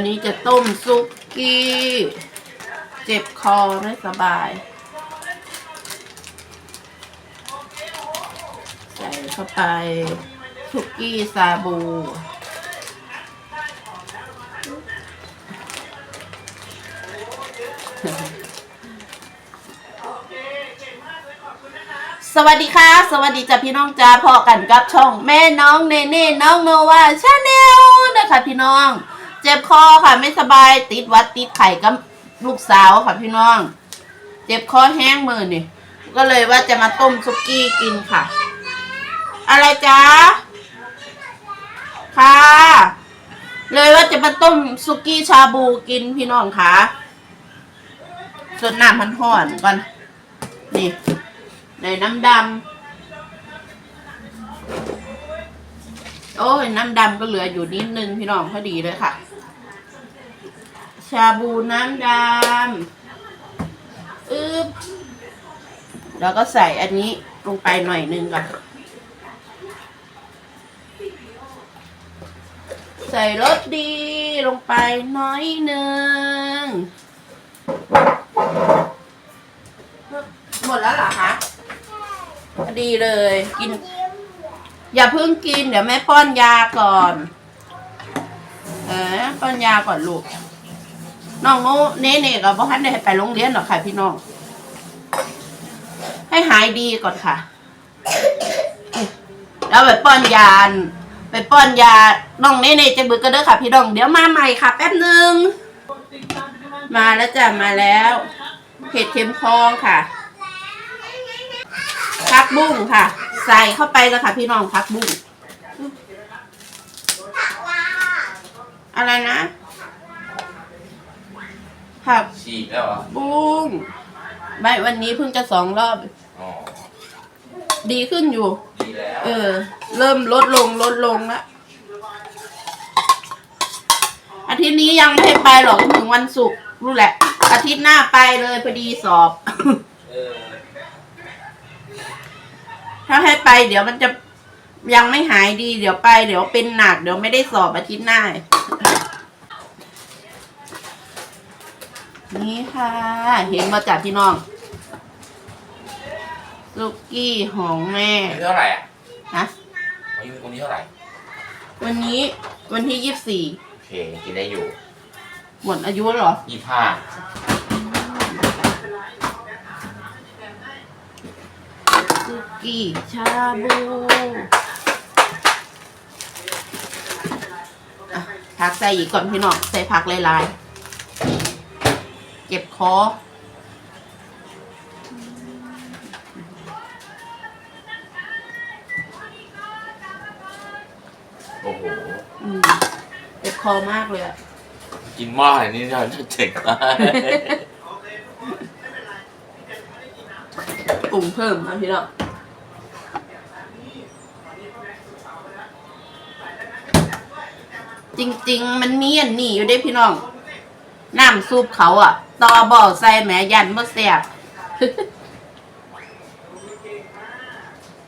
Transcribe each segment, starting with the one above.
วันนี้จะต้มซุกกี้ เจ็บคอไม่สบาย ใส่เข้าไปซุกกี้ซาบู สวัสดีค่ะ สวัสดีจ้ะพี่น้องจ้าพอกันกับช่อง แม่น้องเนเน่น้องโนวาชาแนลนะคะพี่น้อง จ็บคอค่ะ ไม่สบายติดวัดติดไข่กับลูกสาวค่ะพี่น้อง เจ็บคอแห้งมือนี่ก็เลยว่าจะมาต้มซุกี้กินค่ะ อะไรจ้าค่ะ เลยว่าจะมาต้มซุกี้ชาบูกินพี่น้องค่ะสดน้ำมันห่อนก่อน นี่ในน้ำดำโอ้ยน้ำดำก็เหลืออยู่นิดนึงพี่น้องพอดีเลยค่ะ ชาบูน้ำดำอึบแล้วก็ใส่อันนี้ลงไปหน่อยนึงก่อนใส่รสดีลงไปน้อยหนึ่งหมดแล้วเหรอคะพอดีเลยกิน อย่าเพิ่งกินเดี๋ยวแม่ป้อนยาก่อน เออป้อนยาก่อนลูก น้องโน้เน่เน่กับพ่อท่านได้ไปโรงเรียนหรอกค่ะ พี่น้อง ให้หายดีก่อนค่ะ แล้วไปป้อนยาไปป้อนยา น้องเน่เน่จะบึกกันเด้อค่ะ พี่น้อง เดี๋ยวมาใหม่ค่ะ แป๊บหนึ่ง มาแล้วจ้ะมาแล้วเห็ดเข็มทองค่ะพักบุ้งค่ะ ใส่เข้าไปแล้วค่ะ พี่น้องพักบุ้งอะไรนะ ผักฉีกแล้วเหรอบุ้งไม่วันนี้เพิ่งจะสองรอบ อ๋อดีขึ้นอยู่ ดีแล้วเออ เริ่มลดลงลดลงแล้วอาทิตย์นี้ยังไม่ให้ไปหรอกถึงวันศุกร์รู้แหละ อาทิตย์หน้าไปเลยพอดีสอบ เออถ้าให้ไปเดี๋ยวมันจะยังไม่หายดี เดี๋ยวไป เดี๋ยวเป็นหนัก เดี๋ยวไม่ได้สอบอาทิตย์หน้า นี่ค่ะ เห็นมาจากพี่น้องซุกี้ของแม่วันนี้เท่าไหร่อะนะวันนี้วันนี้เท่าไหร่ วันนี้วันที่ยี่สิบสี่โอเคกินได้อยู่ หมดอายุแล้วเหรอ ยี่ห้าซุกี้ชาบูอะผักใส่อีกก่อนพี่น้องใส่ผักหลายๆ เจ็บคอโอ้โห อืมเจ็บคอมากเลยอะ กินหม้ออะไรนี่เราจะเจ๋งมากปรุงเพิ่มนะพี่น้องจริง ๆ มันมีอันนี้อยู่เด้พี่น้อง น้ำซุปเขาอะ ตอบ่อใส่แหมยันบ่แสบ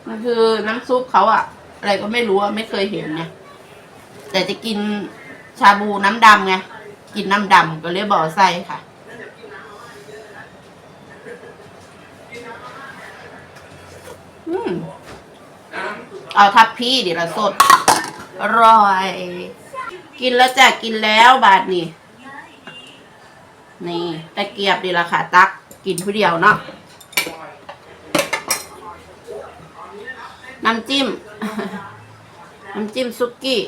มันคือน้ำซุปเขาอะอะไรก็ไม่รู้อะไม่เคยเห็นไงแต่จะกินชาบูน้ำดำไงกินน้ำดำก็เลยกบ่อใส่ค่ะอืมเอาทับพี่เดี๋ยวเราสดอร่อย กินแล้วจ้ะกินแล้วบาทนี่ นี่ตะเกียบดีละค่ะ ตักกินผู้เดียวเนาะน้ำจิ้ม น้ำจิ้มซุกี้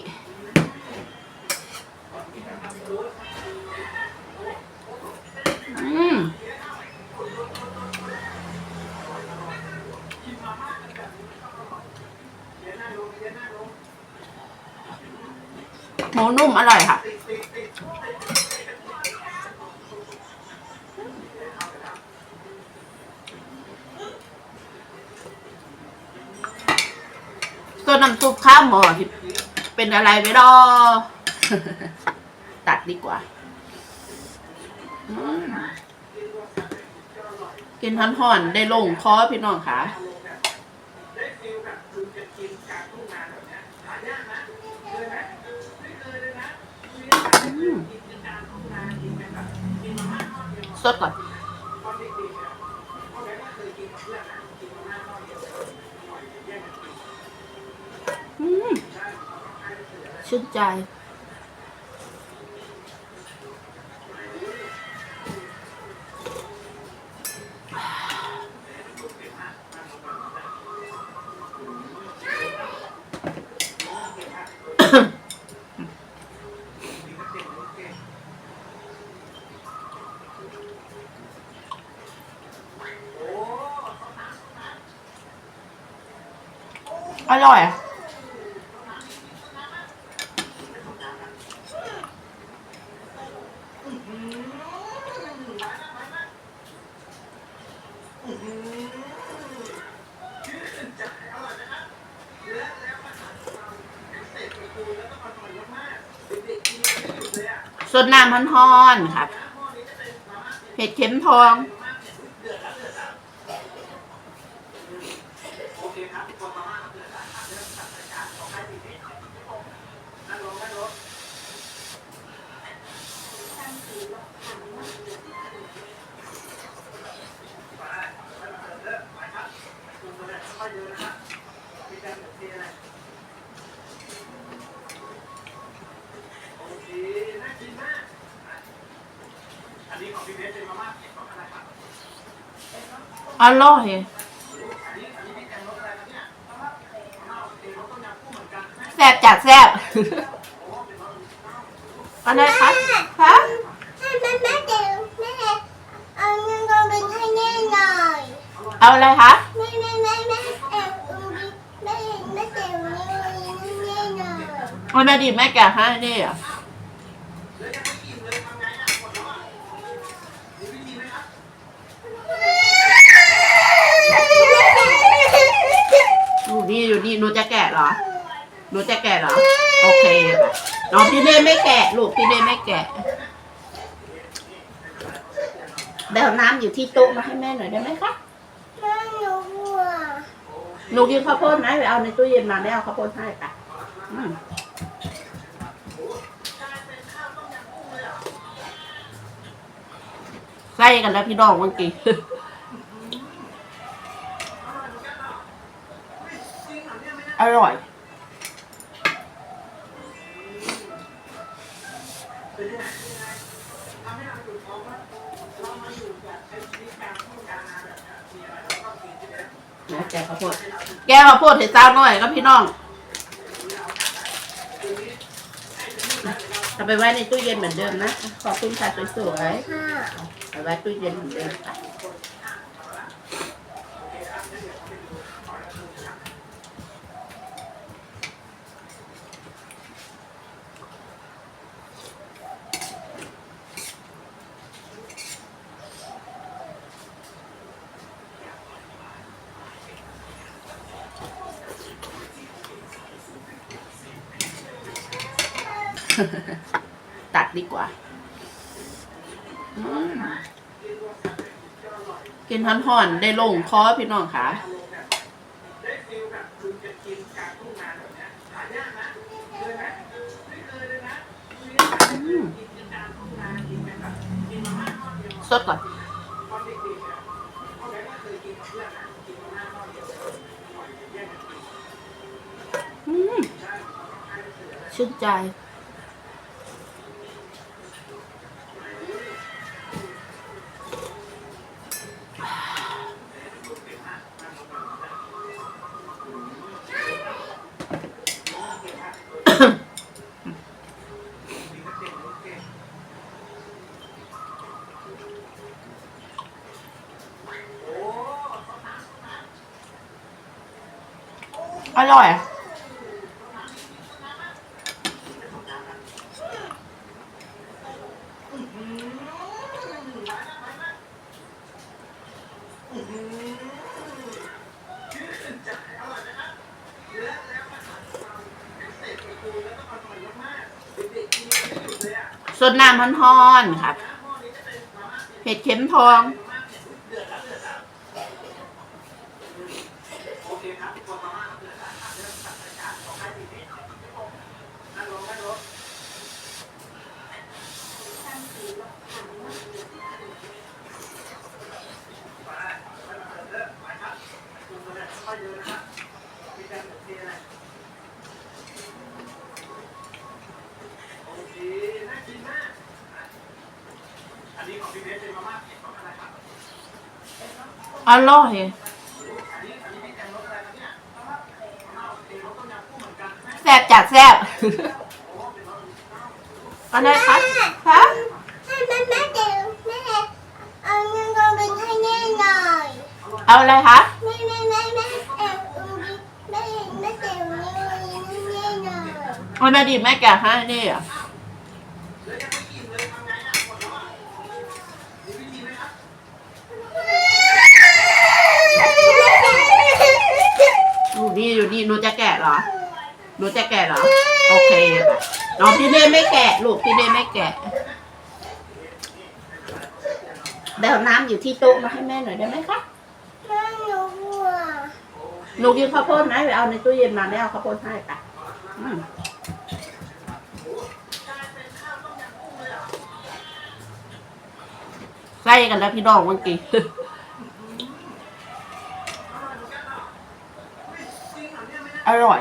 หมูนุ่มอร่อยค่ะ ตัวน้ำซุปข้าวหมอที่เป็นอะไรไปรอ ตัดดีกว่าอืมกินท่อนๆได้ลงคอพี่น้องค่ะอืมสดก่อนอ ชื่นใจ อร่อยอะ สดน้ำพันทอนๆค่ะ เผ็ดเข็มทอง อร่อยแซ่บจากแซ่บอะไรคะคะให้แม่แม่เดี๋ยวแม่เอาเงินกองบินให้แม่หน่อยเอาอะไรคะ แม่แม่แม่แม่เอวกองบินแม่แม่เดี๋ยวเงินให้แม่หน่อย เอาแม่ดีแม่แกะให้นี่อะอยู่นี่อยู่นี่ หนูจะแกะเหรอ หนูจะแกะเหรอ โอเคน้องพี่เน่ไม่แกะ ลูกพี่เน่ไม่แกะเดี๋ยวน้ำอยู่ที่โต๊ะมาให้แม่หน่อยได้ไหมคะแม่หนูกลัวหนูกินข้าวโพดไหมไปเอาในตู้เย็นมาได้เอาข้าวโพดให้ค่ะใส่กันแล้วพี่น้องเมื่อกี้ อร่อย นะแกข้าวโพดแกข้าวโพดให้สาวหน่อยก็พี่น้องเอาไปไว้ในตู้เย็นเหมือนเดิมนะ ขอบคุณค่ะสวยค่ะๆเอาไว้ตู้เย็นเหมือนเดิมค่ะ ตัดดีกว่าอกินทันห่อนๆได้ลงคอพี่น้องค่ะสดก่อนชื่นใจ อร่อยอ สดน้ำพันทอนๆค่ะเผ็ดเข็มทอง อร่อย แซ่บจัดแซ่บอะไรคะคะให้แม่แม่เดี๋ยวแม่เอาเงินกองบินให้แม่หน่อยเอาอะไรคะ แม่แม่แม่แม่แอบอุ้มบินแม่แม่เดี๋ยวนี้ให้แม่หน่อย เอาแม่ดีแม่แกะให้นี่อะอยู่นี่อยู่นี่หนูจะแกะ เหรอหนูจะแกะเหรอ โอเคค่ะน้องพี่เน่ไม่แกะ ลูกพี่เน่ไม่แกะเดี๋ยวน้ำอยู่ที่โต๊ะมาให้แม่หน่อยได้ไหมคะแม่หนูกลัวหนูกินข้าวโพดไหมไปเอาในตู้เย็นมาไม่เอาข้าวโพดให้ปะอืมใส่กันแล้วพี่น้องเมื่อกี้ อร่อย